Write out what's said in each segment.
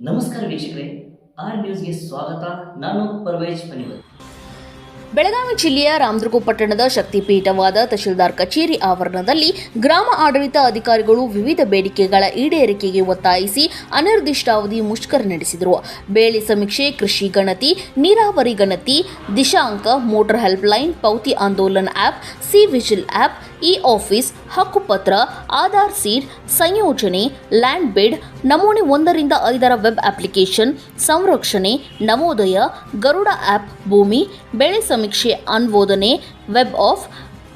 ನಮಸ್ಕಾರ ವೀಕ್ಷಕರೇ ಆರ್ ನ್ಯೂಸ್ಗೆ ಸ್ವಾಗತ. ನಾನು ಪರ್ವೇಜ್ ಪನಿವತ್. ಬೆಳಗಾವಿ ಜಿಲ್ಲೆಯ ರಾಮದುರ್ಗ ಪಟ್ಟಣದ ಶಕ್ತಿಪೀಠವಾದ ತಹಶೀಲ್ದಾರ್ ಕಚೇರಿ ಆವರಣದಲ್ಲಿ ಗ್ರಾಮ ಆಡಳಿತ ಅಧಿಕಾರಿಗಳು ವಿವಿಧ ಬೇಡಿಕೆಗಳ ಈಡೇರಿಕೆಗೆ ಒತ್ತಾಯಿಸಿ ಅನಿರ್ದಿಷ್ಟಾವಧಿ ಮುಷ್ಕರ ನಡೆಸಿದರು. ಬೇಳೆ ಸಮೀಕ್ಷೆ, ಕೃಷಿ ಗಣತಿ, ನೀರಾವರಿ ಗಣತಿ, Dishank, motor helpline, Pauti Andolan app C vigil app E office ಹಕ್ಕುಪತ್ರ, ಆಧಾರ್ ಸೀಡ್, ಸಂಯೋಜನೆ, ಲ್ಯಾಂಡ್ ಬಿಡ್, ನಮೂನೆ ಒಂದರಿಂದ ಐದರ ವೆಬ್ ಅಪ್ಲಿಕೇಶನ್, ಸಂರಕ್ಷಣೆ, ನವೋದಯ, ಗರುಡ ಆಪ್ ಭೂಮಿ, ಬೆಳೆ ಸಮೀಕ್ಷೆ ಅನ್ವೋದನೆ web app,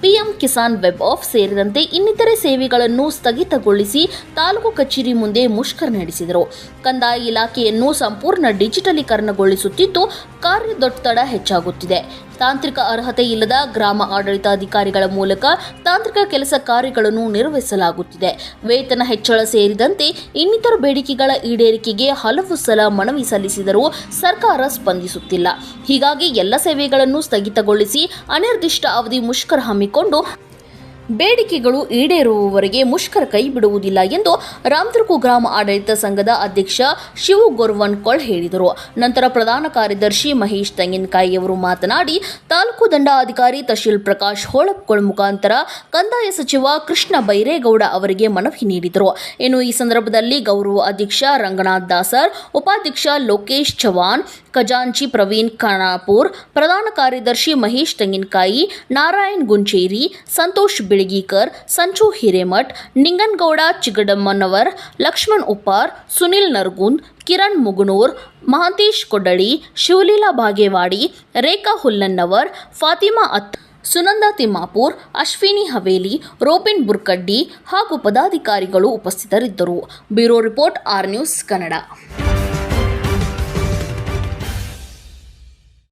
PM Kisan web app ಸೇರಿದಂತೆ ಇನ್ನಿತರೆ ಸೇವೆಗಳನ್ನು ಸ್ಥಗಿತಗೊಳಿಸಿ ತಾಲೂಕು ಕಚೇರಿ ಮುಂದೆ ಮುಷ್ಕರ ನಡೆಸಿದರು. ಕಂದಾಯ ಇಲಾಖೆಯನ್ನು ಸಂಪೂರ್ಣ ಡಿಜಿಟಲೀಕರಣಗೊಳಿಸುತ್ತಿದ್ದು, ಕಾರ್ಯದೊತ್ತಡ ಹೆಚ್ಚಾಗುತ್ತಿದೆ. ತಾಂತ್ರಿಕ ಅರ್ಹತೆ ಇಲ್ಲದ ಗ್ರಾಮ ಆಡಳಿತಾಧಿಕಾರಿಗಳ ಮೂಲಕ ತಾಂತ್ರಿಕ ಕೆಲಸ ಕಾರ್ಯಗಳನ್ನು ನಿರ್ವಹಿಸಲಾಗುತ್ತಿದೆ. ವೇತನ ಹೆಚ್ಚಳ ಸೇರಿದಂತೆ ಇನ್ನಿತರ ಬೇಡಿಕೆಗಳ ಈಡೇರಿಕೆಗೆ ಹಲವು ಸಲ ಮನವಿ ಸಲ್ಲಿಸಿದರೂ ಸರ್ಕಾರ ಸ್ಪಂದಿಸುತ್ತಿಲ್ಲ. ಹೀಗಾಗಿ ಎಲ್ಲ ಸೇವೆಗಳನ್ನು ಸ್ಥಗಿತಗೊಳಿಸಿ ಅನಿರ್ದಿಷ್ಟ ಅವಧಿ ಮುಷ್ಕರ ಹಮ್ಮಿಕೊಂಡು ಬೇಡಿಕೆಗಳು ಈಡೇರುವವರೆಗೆ ಮುಷ್ಕರ ಕೈ ಬಿಡುವುದಿಲ್ಲ ಎಂದು ರಾಮದುರ್ಗು ಗ್ರಾಮ ಆಡಳಿತ ಸಂಘದ ಅಧ್ಯಕ್ಷ ಶಿವು ಗೊರ್ವನ್ಕೊಳ್ ಹೇಳಿದರು. ನಂತರ ಪ್ರಧಾನ ಕಾರ್ಯದರ್ಶಿ ಮಹೇಶ್ ತೆಂಗಿನಕಾಯಿಯವರು ಮಾತನಾಡಿ, ತಾಲೂಕು ದಂಡಾಧಿಕಾರಿ ತಹಶೀಲ್ ಪ್ರಕಾಶ್ ಹೋಳಪ್ಕೊಳ್ ಮುಖಾಂತರ ಕಂದಾಯ ಸಚಿವ ಕೃಷ್ಣ ಬೈರೇಗೌಡ ಅವರಿಗೆ ಮನವಿ ನೀಡಿದರು. ಇನ್ನು ಈ ಸಂದರ್ಭದಲ್ಲಿ ಗೌರವ ಅಧ್ಯಕ್ಷ ರಂಗನಾಥ್ ದಾಸರ್, ಉಪಾಧ್ಯಕ್ಷ ಲೋಕೇಶ್ ಚವಾನ್ ಖಜಾಂಚಿ ಪ್ರವೀಣ್ ಖಾನಾಪುರ್, ಪ್ರಧಾನ ಕಾರ್ಯದರ್ಶಿ ಮಹೇಶ್ ತೆಂಗಿನಕಾಯಿ, ನಾರಾಯಣ್ ಗುಂಚೇರಿ, ಸಂತೋಷ್ ಬಿಳಿಗೀಕರ್ ಸಂಚು ಹಿರೇಮಠ್, ನಿಂಗನ್ಗೌಡ ಚಿಗಡಮ್ಮನವರ್, ಲಕ್ಷ್ಮಣ್ ಉಪ್ಪಾರ್, ಸುನಿಲ್ ನರ್ಗುಂದ್, ಕಿರಣ್ ಮುಗುನೂರ್, ಮಹಾಂತೇಶ್ ಕೊಡ್ಡಳಿ ಶಿವಲೀಲಾ ಬಾಗೇವಾಡಿ, ರೇಖಾ ಹುಲ್ಲನ್ನವರ್ ಫಾತಿಮಾ ಅತ್, ಸುನಂದ ತಿಮ್ಮಾಪುರ್, ಅಶ್ವಿನಿ ಹವೇಲಿ, ರೋಪಿನ್ ಬುರ್ಕಡ್ಡಿ ಹಾಗೂ ಪದಾಧಿಕಾರಿಗಳು ಉಪಸ್ಥಿತರಿದ್ದರು. Bureau report R news Kannada.